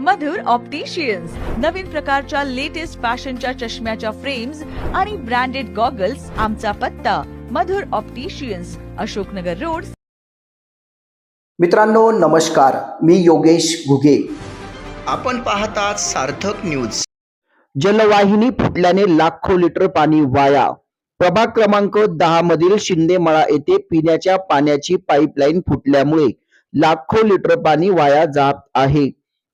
मधुर opticians नवीन प्रकारच्या latest फॅशनच्या चष्म्याच्या फ्रेम्स आणि ब्रँडेड गॉगल्स आमचा पत्ता. Madhur opticians Ashoknagar road. मित्रांनो नमस्कार. मी योगेश घुगे. आपण पाहतात सार्थक न्यूज जलवाहिनी फुटल्याने लाखो लिटर पाणी वाया. प्रभाग क्रमांक दहा मधील शिंदेमळा येथे पिण्याच्या पाण्याची पाईपलाईन फुटल्यामुळे लाखो लिटर पाणी वाया जात आहे.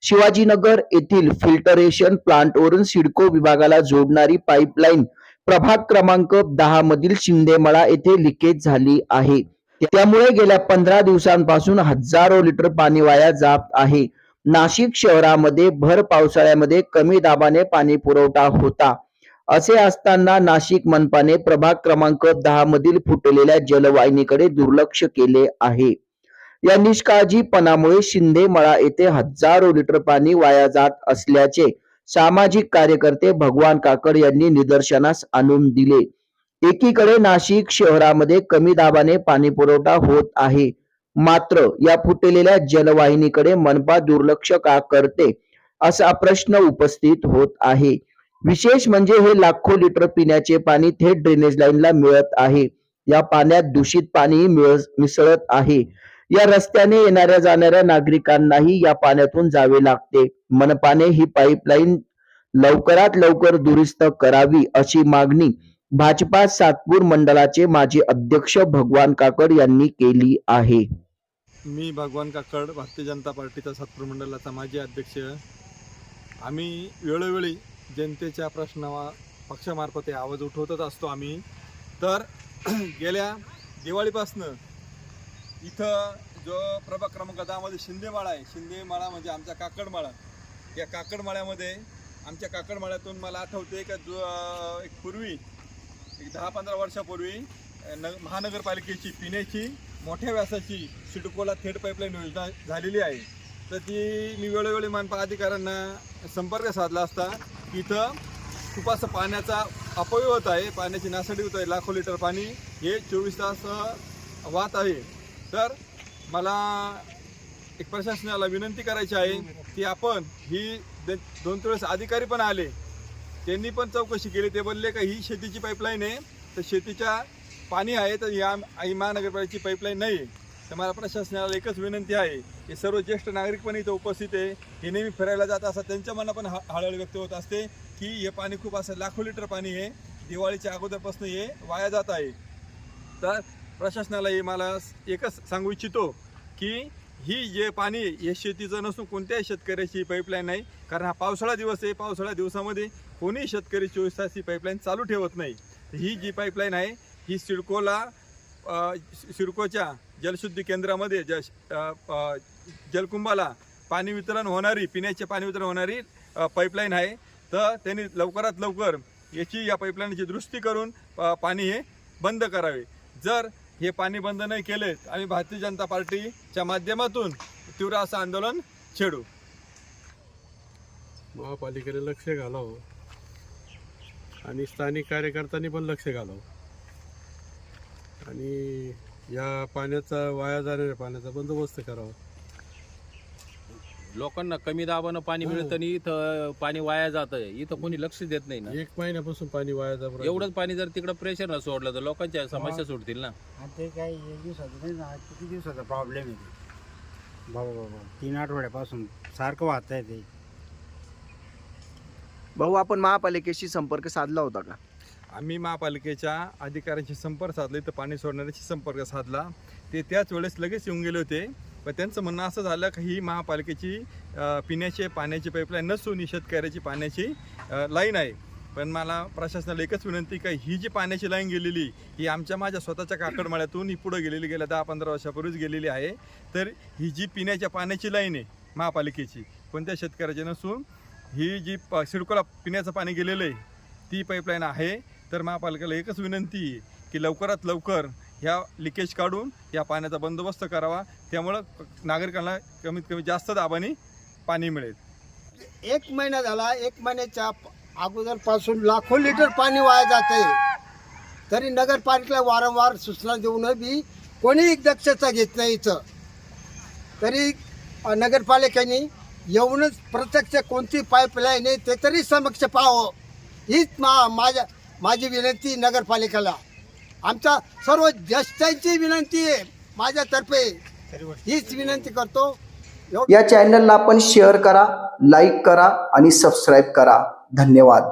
शिवाजीनगर येथील फिल्टरेशन प्लांटवरून सिडको विभागाला जोडणारी पाईपलाईन प्रभाग क्रमांक दहा मधील शिंदेमळा येथे लिकेज झाली आहे. त्यामुळे गेल्या पंधरा दिवसांपासून हजारो लिटर पाणी वाया जात आहे. नाशिक शहरामध्ये भर पावसाळ्यामध्ये कमी दाबाने पाणी पुरवठा होता. असे असताना नाशिक मनपाने प्रभाग क्रमांक दहा मधील फुटलेल्या जलवाहिनीकडे दुर्लक्ष केले आहे. या निष्काळजीपणामुळे शिंदे मळा येथे हजारो लिटर पाणी वाया जात असल्याचे सामाजिक कार्यकर्ते भगवान काकड यांनी निदर्शनास आणून दिले. एकीकडे नाशिक शहरामध्ये कमी दाबाने पाणी पुरवठा होत आहे. मात्र या फुटलेल्या जलवाहिनीकडे मनपा दुर्लक्ष का करते असा प्रश्न उपस्थित होत आहे. विशेष म्हणजे हे लाखो लिटर पिण्याचे पाणी थेट ड्रेनेज लाईनला मिळत आहे. या पाण्यात दूषित पाणी मिसळत आहे. या रस्त्याने येणाऱ्या जाणाऱ्या नागरिकांनाही या पाण्यातून जावे लागते. मनपाने ही पाईपलाईन लवकरात लवकर दुरुस्त करावी अशी मागणी भाजपा सातपूर मंडळाचे माजी अध्यक्ष भगवान काकड यांनी केली आहे. मी भगवान काकड भारतीय जनता पार्टीचा सातपूर मंडळाचा माजी अध्यक्ष. आम्ही वेळोवेळी जनतेच्या प्रश्नावर पक्षामार्फत आवाज उठवतच असतो आम्ही. तर गेल्या दिवाळीपासनं इथं जो प्रभाग क्रमांक दहामध्ये शिंदेमाळा आहे. शिंदेमाळा म्हणजे आमचा काकडमाळा या काकडमाळ्यामध्ये आमच्या काकडमाळ्यातून मला आठवते का जो एक पूर्वी एक दहा पंधरा वर्षापूर्वी न महानगरपालिकेची पिण्याची मोठ्या व्यासाची सिडकोला थेट पाईपलाईन योजना झालेली आहे. तर ती मी वेळोवेळी मानपा अधिकाऱ्यांना संपर्क साधला असता इथं खूप असं पाण्याचा अपव्यय होत आहे. पाण्याची नासाडी होत आहे. लाखो लिटर पाणी हे चोवीस तास वाहत आहे. तर मला एक प्रशासनाला विनंती करायची आहे की आपण ही दोन तीन वेळेस अधिकारी पण आले. त्यांनी पण चौकशी केली. ते बोलले का ही शेतीची पाईपलाईन आहे. तर शेतीच्या पाणी आहे तर या आई महानगरपालिकेची पाईपलाईन नाही आहे. तर मला प्रशासनाला एकच विनंती आहे की सर्व ज्येष्ठ नागरिक पण इथं उपस्थित आहे. हे नेहमी फिरायला जात असतात. त्यांच्या मनात पण हा- हळहळ व्यक्त होत असते की हे पाणी खूप असं लाखो लिटर पाणी आहे. दिवाळीच्या अगोदरपासून हे वाया जात आहे. तर प्रशासनालाही मला एकच सांगू इच्छितो की ही जे पाणी हे शेतीचं नसून कोणत्याही शेतकऱ्याची पाईपलाईन नाही कारण हा पावसाळा दिवस आहे. पावसाळ्या दिवसामध्ये कोणीही शेतकरी चोवीस तास ही पाईपलाईन चालू ठेवत नाही. ही जी पाईपलाईन आहे ही सिडकोला सिडकोच्या जलशुद्धी केंद्रामध्ये ज जलकुंभाला पाणी वितरण होणारी पिण्याचे पाणी वितरण होणारी पाईपलाईन आहे. तर त्यांनी लवकरात लवकर याची या पाईपलाईनची दुरुस्ती करून पाणी हे बंद करावे. जर हे पाणी बंद नाही केले आम्ही भारतीय जनता पार्टीच्या माध्यमातून तीव्र असं आंदोलन छेडू. महापालिकेने लक्ष घालावं. आणि स्थानिक कार्यकर्त्यांनी पण लक्ष घालावं. आणि या पाण्याचा वाया जाणाऱ्या पाण्याचा बंदोबस्त करावा. लोकांना कमी दाबानं पाणी हो. मिळतं आणि इथं पाणी वाया जात. इथं कोणी लक्ष देत नाही ना. एक महिन्यापासून पाणी वाया जात एवढंच पाणी जर तिकडं प्रेशर सोडलं तर लोकांच्या समस्या सुटतील ना. आणि ते काही एक दिवसाचं नाही ना किती दिवसाचा प्रॉब्लेम आहे ते? बाबा बाबा तीन आठवड्यापासून सारखं वाहत आहे ते. भाऊ आपण महापालिकेशी संपर्क साधला होता का? आम्ही महापालिकेच्या अधिकाऱ्यांशी संपर्क साधला इथं पाणी सोडणाऱ्याशी संपर्क साधला. ते त्याच वेळेस लगेच येऊन गेले होते. पण त्यांचं म्हणणं असं झालं की ही महापालिकेची पिण्याची पाण्याची पाईपलाईन नसून ही शेतकऱ्याची पाण्याची लाईन आहे. पण मला प्रशासनाला एकच विनंती का ही जी पाण्याची लाईन गेलेली ही आमच्या माझ्या स्वतःच्या काकडमाळ्यातून ही पुढं गेलेली गेल्या दहा पंधरा वर्षापूर्वीच गेलेली आहे. तर ही जी पिण्याच्या पाण्याची लाईन आहे महापालिकेची कोणत्या शेतकऱ्याची नसून ही जी प सिडकोला पिण्याचं पाणी गेलेलं आहे ती पाईपलाईन आहे. तर महापालिकेला एकच विनंती आहे की लवकरात लवकर ह्या लिकेज काढून या पाण्याचा बंदोबस्त करावा. त्यामुळं नागरिकांना कमीत कमी जास्त दाबाने पाणी मिळेल. एक महिना झाला एक महिन्याच्या अगोदरपासून लाखो लिटर पाणी वाया जाते तरी नगरपालिकेला वारंवार सूचना देऊन बी कोणीही दक्षता घेत नाही इथं. तरी नगरपालिकेने येऊनच प्रत्यक्ष कोणती पाईपलाईन आहे ते तरी समक्ष पाहावं. हीच मा माझ्या माझी विनंती नगरपालिकेला. आमच्या सर्व ज्येष्ठांची विनंती आहे. माझ्यातर्फे हीच विनंती करतो. या चॅनलला आपण शेअर करा लाईक करा आणि सबस्क्राईब करा. धन्यवाद.